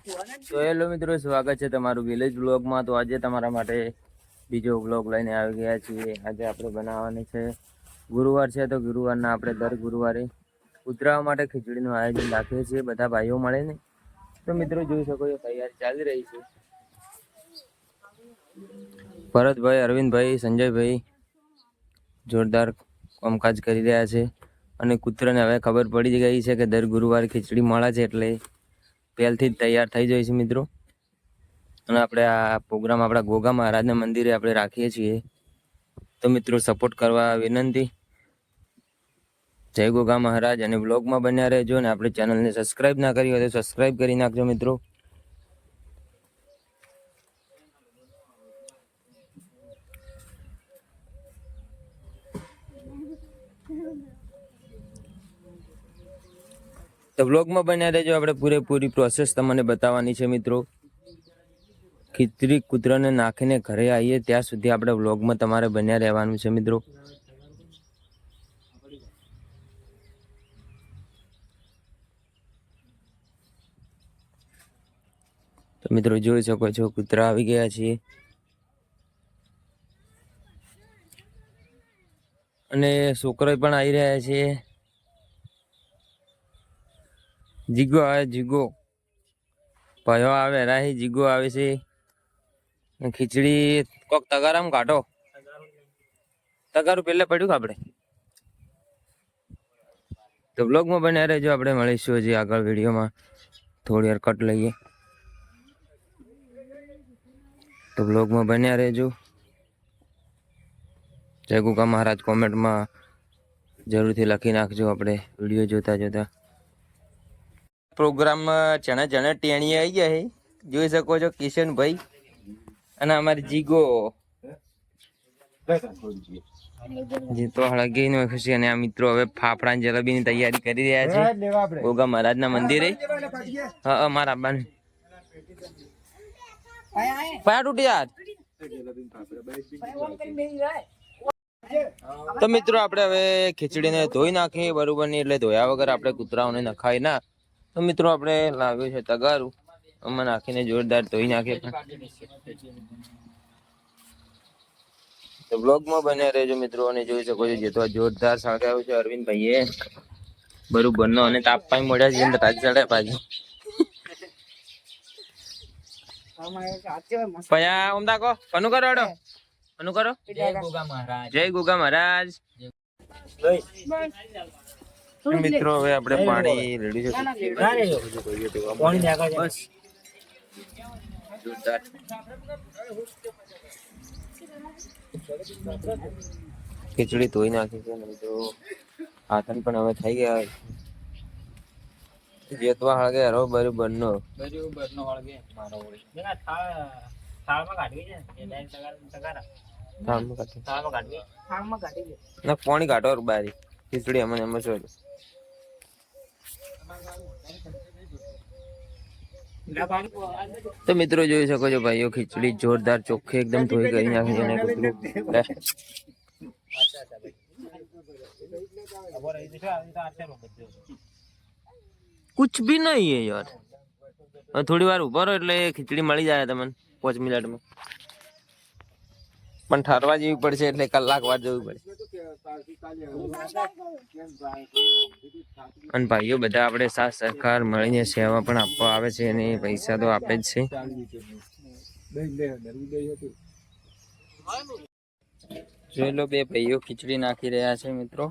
તો હેલો મિત્રો, સ્વાગત છે તમારું વિલેજ બ્લોગમાં તો આજે તમારા માટે બીજો બ્લોગ લઈને આવી ગયા છીએ. આજે આપણે બનાવવાની છે ગુરુવાર છે, તો ગુરુવારના આપણે દર ગુરુવારે ઉતરાવા માટે ખીચડીનું આયોજન રાખીએ છીએ, બધા ભાઈઓ મળે ને તો મિત્રો, જોઈ શકો છો, તૈયારી ચાલી રહી છે. ભરતભાઈ, અરવિંદભાઈ, સંજયભાઈ જોરદાર કામકાજ કરી રહ્યા છે. અને કૂતરાને હવે ખબર પડી ગઈ છે કે દર ગુરુવારે ખીચડી મળે છે એટલે પહેલથી જ તૈયાર થઈ જાય છે મિત્રો. અને આપણે આ પ્રોગ્રામ આપણા ગોગા મહારાજના મંદિરે આપણે રાખીએ છીએ. તો મિત્રો સપોર્ટ કરવા વિનંતી. જય ગોગા મહારાજ. અને બ્લોગમાં બન્યા રહેજો અને આપણી ચેનલને સબસ્ક્રાઇબ ના કરી હોય તો સબસ્ક્રાઇબ કરી નાખજો મિત્રો. તો બ્લોગમાં બન્યા રહેજો. આપણે પૂરેપૂરી પ્રોસેસ તમને બતાવવાની છે મિત્રો. ખીચડી કૂતરાને નાખીને ઘરે આવીએ, ત્યાં સુધી આપણે બ્લોગમાં તમારે બન્યા રહેવાનું છે મિત્રો. તો મિત્રો જોઈ શકો છો, કૂતરા આવી ગયા છીએ. અને છોકરો પણ આવી રહ્યા છે. જીગો આવે, જીગો. ભયો આવે, રાહી જીગો આવે છે. ખીચડી કોક તગારામ કાઢો. તગારું પેલા પડ્યું આપણે? તો બ્લોગમાં બન્યા રહેજો, આપણે મળીશું હજી આગળ વિડીયોમાં. થોડી વાર કટ લઈએ. તો બ્લોગમાં બન્યા રહેજો. જય ગુગા મહારાજ કોમેન્ટમાં જરૂરથી લખી નાખજો આપણે. વીડિયો જોતા જોતા. પ્રોગ્રામમાં જણા જણા ટેણી આવી ગયા છે જોઈ શકો છો કિશનભાઈ અને અમારી જીગો. જીતો હળગી નો ખુશી અને આ મિત્રો હવે ફાફડા ની જલેબીની તૈયારી કરી રહ્યા છે. ગોગા મહારાજના મંદિરે. હા હા મારા બાને. પાયા તૂટી યાર તો મિત્રો આપણે હવે ખીચડીને ધોઈ નાખીએ. બરોબરની એટલે ધોયા વગર આપણે કૂતરાઓને નખાય ના. તો મિત્રો આપણે લાવ્યો છે તગારું. અમે નાખીને જોરદાર ધોઈ નાખીએ તો બ્લોગમાં બન્યા રહેજો મિત્રો અને જોઈ શકો છો જે તો જોરદાર સળગાવ્યો છે અરવિંદ ભાઈએ અને તાપ તાપમાં મળ્યા છે તાજ ચડે પાછી. પયા ઉમદા કો કનું કરો અડો કનું કરો. જય ગોગા મહારાજ. મિત્રો હવે આપણે પાણી રેડી છે. બસ. જોરદાર. ખીચડી ધોઈ નાખી છે મિત્રો આથન પણ હવે થઈ ગયા. જેતવા હળગે હરો બરોબર નો થાળમાં કાઢી. ના પાણી કાઢો બારી. ખીચડી અમને એમ જ તો મિત્રો જોઈ શકો છો ભાઈઓ, ખીચડી જોરદાર ચોખ્ખી એકદમ ધોઈ કરી નાખી અને કુછ ભી નહીં હે યાર. થોડી વાર ઊભા રહો એટલે ખીચડી મળી જાય તમને, પાંચ મિનિટમાં. પણ ઠરવા જેવી પડશે એટલે કલાક વાર જવું પડે. અને ભાઈઓ બધા આપણે સાથ સરકાર મળીને સેવા પણ આપવા આવે છે અને પૈસા તો આપે જ છે. જોઈ લો બે ભાઈઓ ખીચડી નાખી રહ્યા છે મિત્રો.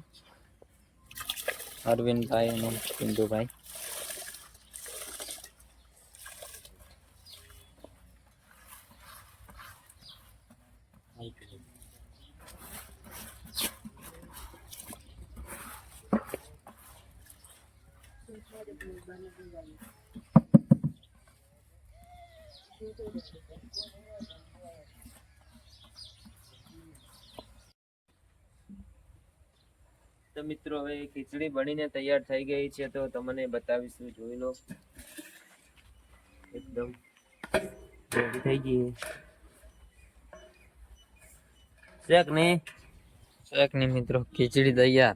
અરવિંદભાઈ અને પિન્ટુભાઈ તો મિત્રો હવે ખીચડી બનીને તૈયાર થઈ ગઈ છે તો તમને બતાવીશું જોઈ લો. એકદમ થઈ ગઈ શેક ને શેક નહીં? મિત્રો? ખીચડી તૈયાર.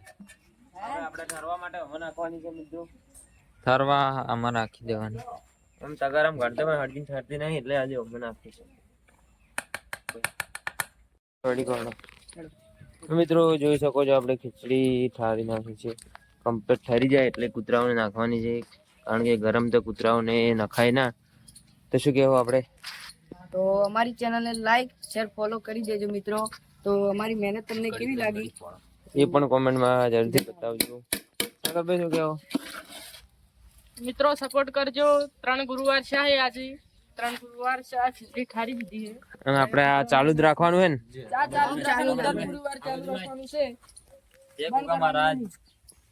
આપણે ઠરવા માટે હવે નાખવાની છે મિત્રો. ઠરવા આમાં રાખી દેવાની. એમ તગારામ કાઢતો પણ હળદી ઠરતી નહીં એટલે આજે ઓમે નાખી છે. મિત્રો જોઈ શકો છો આપણે ખીચડી ઠારી નાખી છે. કમ્પ્લીટ ઠરી જાય એટલે કૂતરાઓને નાખવાની છે. કારણ કે ગરમ તો કૂતરાઓને નખાય ના. તો શું કહેવું આપણે? તો અમારી ચેનલને લાઈક શેર ફોલો કરી દેજો મિત્રો. તો અમારી મહેનત તમને કેવી લાગી? એ પણ કોમેન્ટમાં જરૂરથી બતાવજો. સાગરભાઈ શું કહેવું? મિત્રો સપોર્ટ કરજો. ત્રણ ગુરુવાર છે આજે. ત્રણ ગુરુવાર છે આ ખીચડી ઠારી દીધી છે. અને આપણે આ ચાલુ જ રાખવાનું હે ને? ચાલુ ચાલુ ગુરુવાર ચાલુ રાખવાનું છે. જય ગુગા મહારાજ.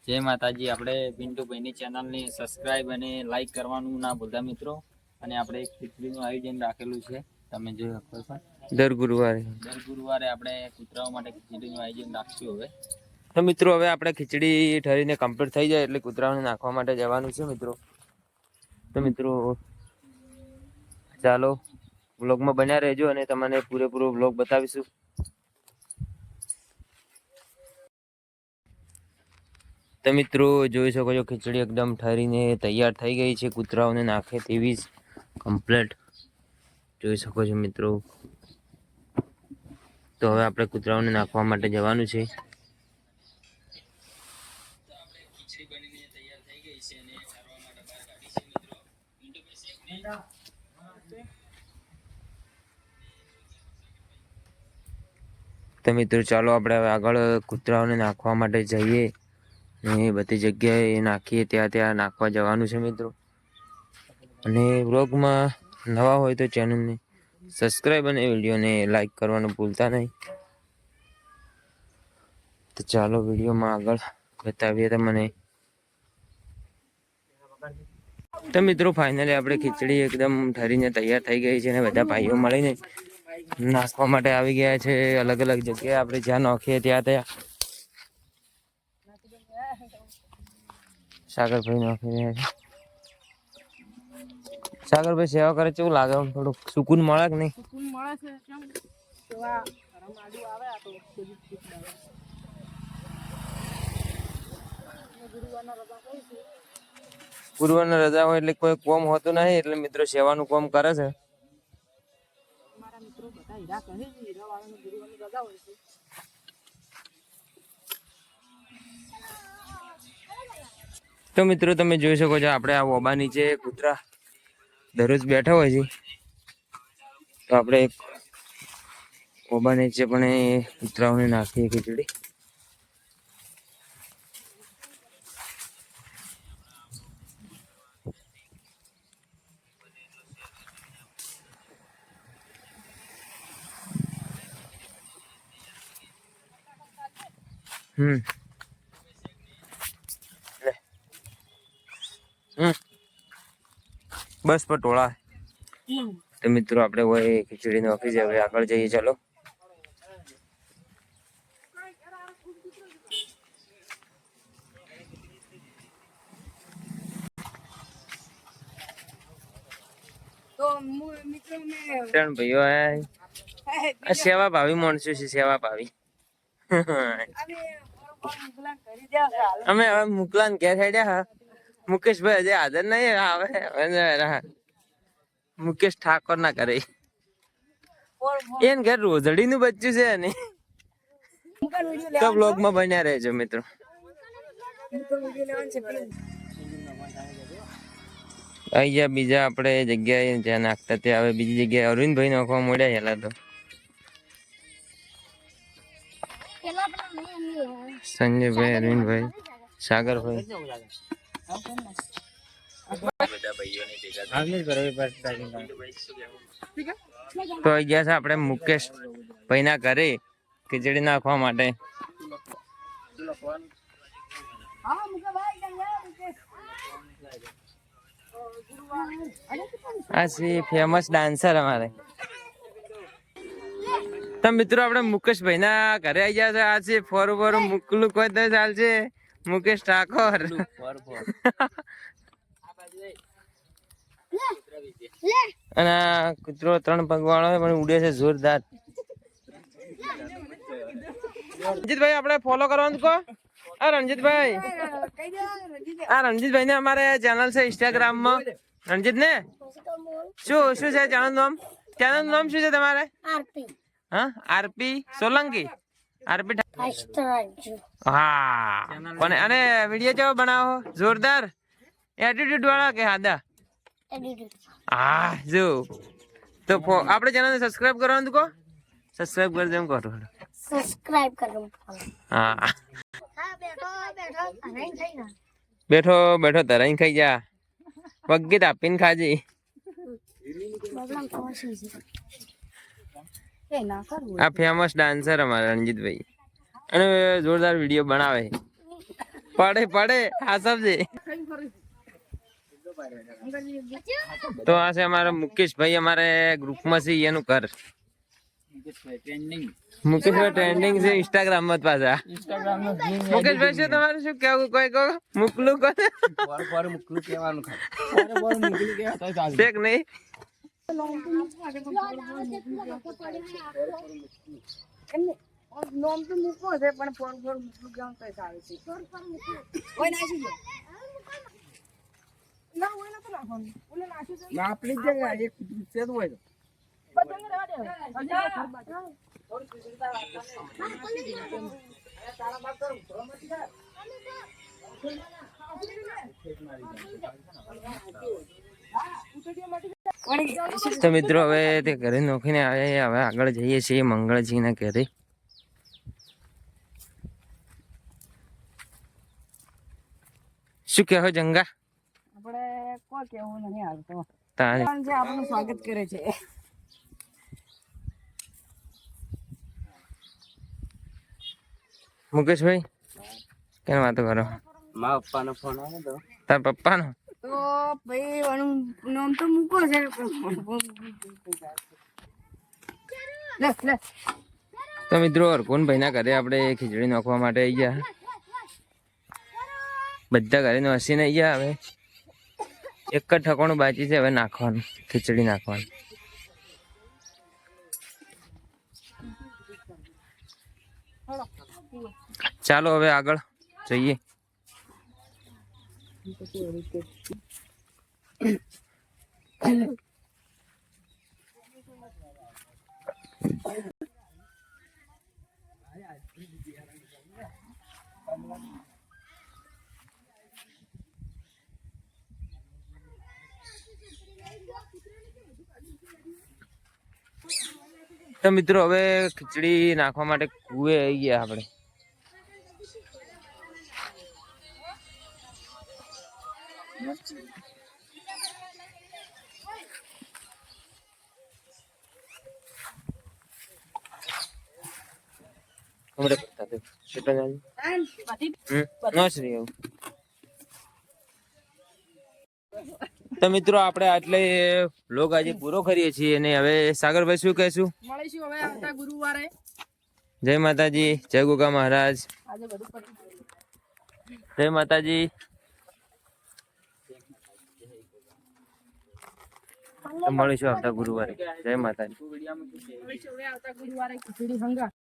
જય માતાજી. આપણે પિન્ટુભાઈ ની ચેનલ ને સબસ્ક્રાઇબ અને લાઈક કરવાનું ના ભૂલતા મિત્રો. અને આપણે એક ખીચડીનું આયોજન રાખેલું છે. તમે જોઈ શકો છો. દર ગુરુવારે. દર ગુરુવારે આપણે કૂતરાઓ માટે ખીચડીનું આયોજન રાખશું હવે. તો મિત્રો, હવે આપણે ખીચડી ઠરીને કમ્પ્લીટ થઈ જાય એટલે કૂતરાઓને નાખવા માટે જવાનું છે મિત્રો. તો મિત્રો, ચાલો વ્લોગમાં બન્યા રહેજો અને તમને પૂરેપૂરો વ્લોગ બતાવીશું. તો મિત્રો, જોઈ શકો છો ખીચડી એકદમ ઠરીને તૈયાર થઈ ગઈ છે, કૂતરાઓને નાખે તેવી જ કમ્પ્લેટ જોઈ શકો છો મિત્રો. તો હવે આપણે કૂતરાઓને નાખવા માટે જવાનું છે. તો મિત્રો, ચાલો આપણે હવે આગળ કૂતરાઓને નાખવા માટે જઈએ. ને બધી જગ્યાએ નાખીએ, ત્યાં ત્યાં નાખવા જવાનું છે મિત્રો. અને વ્લોગમાં નવા હોય તો ચેનલને સબસ્ક્રાઈબ અને વિડીયોને લાઈક કરવાનું ભૂલતા નહીં. તો ચાલો વિડીયોમાં આગળ બતાવીએ તમને. તો મિત્રો ફાઇનલી આપણે ખીચડી એકદમ ઠરીને તૈયાર થઈ ગઈ છે અને બધા ભાઈઓ મળીને નાખવા માટે આવી ગયા છે અલગ અલગ જગ્યાએ આપણે જ્યાં નોખીએ ત્યાં ત્યાં. સાગરભાઈ નોખી રહ્યા છે. સાગરભાઈ સેવા કરે કેવું લાગે આમ થોડુંક? સુકૂન મળે કે નહીં? સુકૂન મળે છે કેમ? કેવા રમાડુ આવે આ તો. પૂર્વની રજા હોય એટલે કોઈ કોમ હોતું નહીં એટલે મિત્રો સેવાનું કોમ કરે છે. હીરા કહે છે હીરા વાળાને ગુરુવારની રજા હોય છે. તો મિત્રો તમે જોઈ શકો છો, આપણે આ ઓબા નીચે કૂતરા દરરોજ બેઠા હોય છે. તો આપણે ઓબા નીચે પણ એ કૂતરાઓને નાખીએ ખીચડી. હમ. લે. હમ. બસ પટોળા તો મિત્રો આપણે હોય ખીચડી ઓફિસ હવે આગળ જઈએ ચાલો. તો મુ- મિત્રો મેં ત્રણ ભાઈઓ સેવા ભાવી માણસો છે સેવા ભાવી. અમે હવે મુકલાન ઘેર હેડ્યા હા. મુકેશભાઈ હજી હાજર નહીં આવે મુકેશ ઠાકોર ના કરે. એને ઘર રોજડી નું બચ્ચું છે ને. તો બ્લોગમાં બન્યા રહેજો, મિત્રો. ગયા બીજા આપણે જગ્યાએ જ્યાં નાખતા ત્યાં હવે બીજી જગ્યાએ અરવિંદભાઈ નાખવા મળ્યા હેલા તો. સંજયભાઈ અરવિંદભાઈ સાગરભાઈ તો આઈ ગયા છે આપણે મુકેશ ભાઈ ના ઘરે ખીચડી નાખવા માટે? આ છે ફેમસ ડાન્સર અમારે તો મિત્રો આપણે મુકેશભાઈ ના ઘરે આવી ગયા છે આ છે ફોર ફોર મુકલું કોઈ તો ચાલશે મુકેશ ઠાકોર. અને આ કૂતરો ત્રણ પગ વાળો પણ ઉડે છે જોરદાર. રણજીતભાઈ આપણે ફોલો કરવાનું કહો આ રણજીતભાઈ. કહી દે રજીતે. આ રણજીતભાઈ ને અમારે ચેનલ છે ઇન્સ્ટાગ્રામમાં રણજીત ને શું શું છે ચેનલ નામ? ચેનલ નામ શું છે તમારે? આરપી. હા આરપી સોલંકી આરપી હા અને અને વીડિયો કેવો બનાવો જોરદાર એટીટ્યુડ વાળા કે હાદા હા જો તો આપણે ચેનલને સબસ્ક્રાઇબ કરવાનું તું કહો સબસ્ક્રાઇબ કરી દેમ કરો સબસ્ક્રાઇબ કરો હા હા બેઠો બેઠો અને થઈ ના બેઠો બેઠો તરાઈ ખાઈ જા વગીત આપીને ખાજી બગલામ પહોંચી છે એ ના કરવું આ ફેમસ ડાન્સર અમારા રણજીતભાઈ. અને જોરદાર વીડિયો બનાવે. પડે પડે આ સમજે તો આ છે અમારા મુકેશભાઈ અમારે ગ્રુપમાં છે એનું ઘર. મુકેશભાઈ ટ્રેન્ડિંગ છે ઇન્સ્ટાગ્રામમાં જ પાછા. મુકેશભાઈ શું તમારું શું કેવું કોઈ કહો? મુકલું કહો. મુકલું કહેવાનું ખાલી. પર પર મુકલું કહેવા તો ચાલશે છે કે નહીં. નોમ તો મૂકવો છે પણ ફોન ફોન મૂકલું કેમ તો ચાલે છે ઓય નાખી દો ના ઓય નતો નાખવાનું ઓલે નાખી દો ના આપણી જ તો હોય તો. તો મિત્રો હવે તે ઘરે નોખીને આવે હવે આગળ જઈએ છીએ મંગળજીના ઘરે. શું કહેવો જંગા? આપણે કોઈ કેવું નહીં આવતો. તારે. જે આપણું સ્વાગત કરે છે. મુકેશભાઈ કેમ વાતો કરો? મા પપ્પાનો ફોન આવ્યો તો. તાર પપ્પાનો? તો ભાઈ એનું નામ તો મૂકો છે. તો મિત્રો અર્કુન ભાઈના ઘરે આપણે ખીચડી નાખવા માટે આવી ગયા. બધા ઘરે નસીને આવી ગયા હવે. એક જ ઠકોણું બાકી છે, હવે નાખવાનું, ખીચડી નાખવાનું. ચાલો હવે આગળ જઈએ. તો મિત્રો હવે ખીચડી નાખવા માટે કુએ આવી ગયા આપણે. હમણાં કરતા તે. કેટલા જણ? હમ? ન શ્રી એવું. તો મિત્રો આપણે આટલે લોગ આજે પૂરો કરીએ છીએ અને હવે સાગરભાઈ શું કહેશું મળીશું હવે આવતા ગુરુવારે જય માતાજી જય ગોગા મહારાજ. જય માતાજી મળીશું આવતા ગુરુવારે. જય માતાજી. આવતા ગુરુવારે ખીચડી હંગા